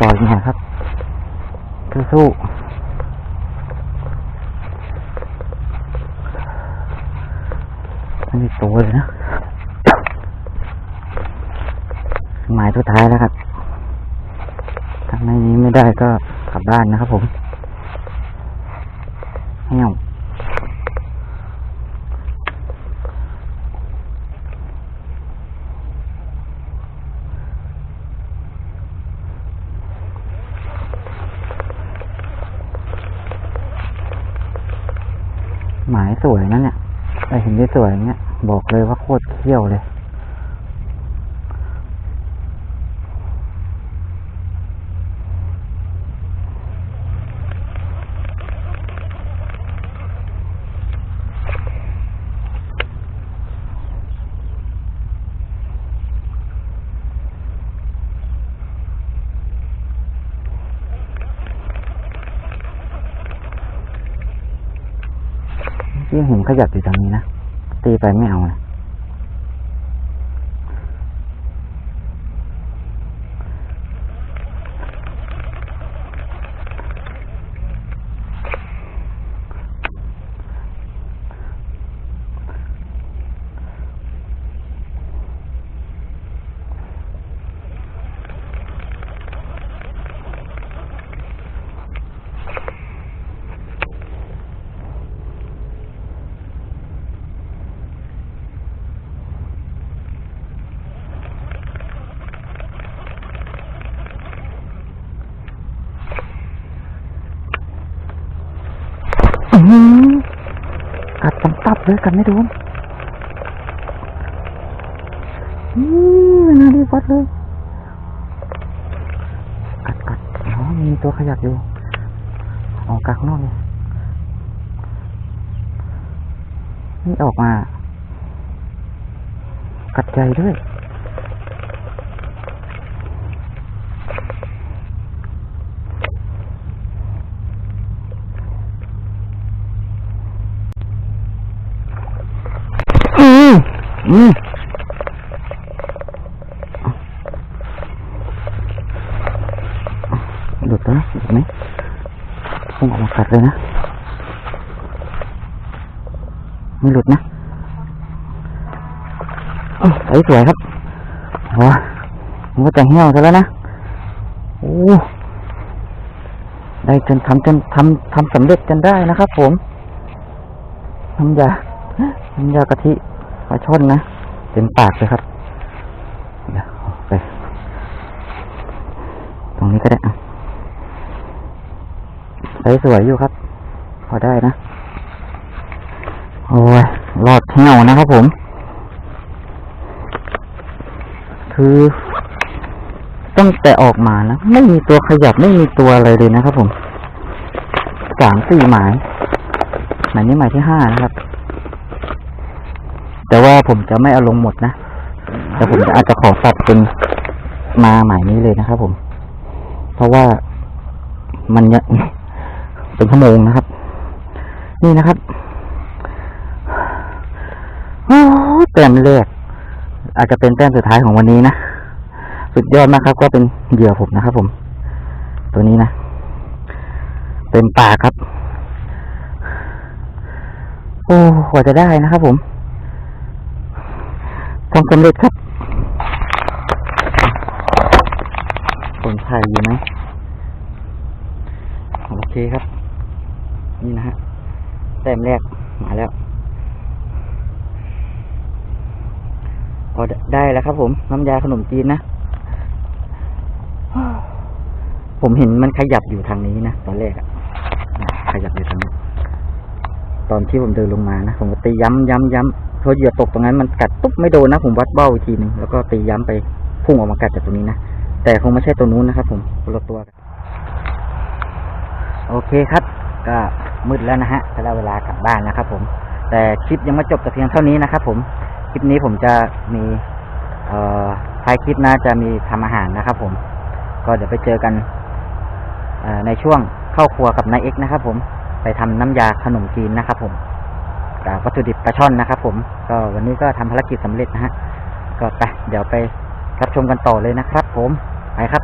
ต่อยเนี่ยครับสู้ๆไม่มีตัวเลยนะหมายสุดท้ายแล้วครับถ้าไม่นี้ไม่ได้ก็กลับบ้านนะครับผมเหี้ย หมายสวยนั่นเนี่ยแต่เห็นได้สวยอย่างเงี้ยบอกเลยว่าโคตรเขี้ยวเลย ที่เห็นขยับอยู่ตรงนี้นะ ตีไปไม่เอานะอื้อหือกัดตับตับ เลยกัดไม่โดนอืมนาดีวัดเลยกัดกัดอ๋อมีตัวขยับอยู่ออกกางข้างนอกเลยนี่ออกมา กัดใจด้วย อื มอืมหลุดแล้วหลุดไหมพุ่งออกมากัดเลยนะ ไม่หลุดนะโอ้ใสสวยครับโอ้มันก็จะเหี่ยวซะแล้วนะ โอ้ได้จนทำจนทำทำสำเร็จจนได้นะครับผมน้ำยาน้ำยากะทิ ปลาช่อนนะเต็มปากเลยครับไปตรงนี้ก็ได้อะใสสวยอยู่ครับ พอได้นะ โอ้ยรอดเที่ยวนะครับผม คือตั้งแต่ออกมานะ ไม่มีตัวขยับไม่มีตัวอะไรเลยนะครับผมสามสี่หมายหมายนี้หมายที่ห้านะครับ แต่ว่าผมจะไม่เอาลงหมดนะแต่ผมจะอาจจะขอตัดเป็นมาหมายนี้เลยนะครับผม เพราะว่ามันยังเป็นชั่วโมงนะครับ นี่นะครับโอ้แต้มแรกอาจจะเป็นแต้มสุดท้ายของวันนี้นะสุดยอดมากครับ ก็เป็นเหยื่อผมนะครับผม ตัวนี้นะเป็นปากครับ โอ้กว่าจะได้นะครับผม ทำสำเร็จครับผลไทยอยู่ไหมโอเคครับ นี่นะฮะแต้มแรกมาแล้ว พอได้แล้วครับ ผม น้ำยาขนมจีนนะ ผมเห็นมันขยับอยู่ทางนี้นะ ตอนแรกอะขยับอยู่ทางนี้ตอนที่ผมเดินลงมานะ ผมก็ตีย้ำย้ำย้ำพอเหยื่อตกตรงนั้นมันกัดปุ๊บไม่โดนนะ ผมวัดเบ้าอีกทีหนึ่งแล้วก็ตีย้ำไปพุ่งออกมากัดจากตรงนี้นะแต่คงไม่ใช่ตัวนู้นนะครับ ผมคนละตัวกันโอเคครับ ก็มืดแล้วนะฮะก็ได้เวลากลับบ้านนะครับ ผม แต่คลิปยังไม่จบแต่เพียงเท่านี้นะครับ ผมคลิปนี้ผมจะมีเอ่อท้ายคลิปนะจะมีทำอาหารนะครับ ผม ก็เดี๋ยวไปเจอกันในช่วงเข้าครัวกับนายเอกนะครับ ผมไปทำน้ำยาขนมจีนนะครับ ผม วัตถุดิบปลาช่อนนะครับผมก็วันนี้ก็ทำภารกิจสำเร็จนะฮะก็ไปเดี๋ยวไปรับชมกันต่อเลยนะครับผมไปครับ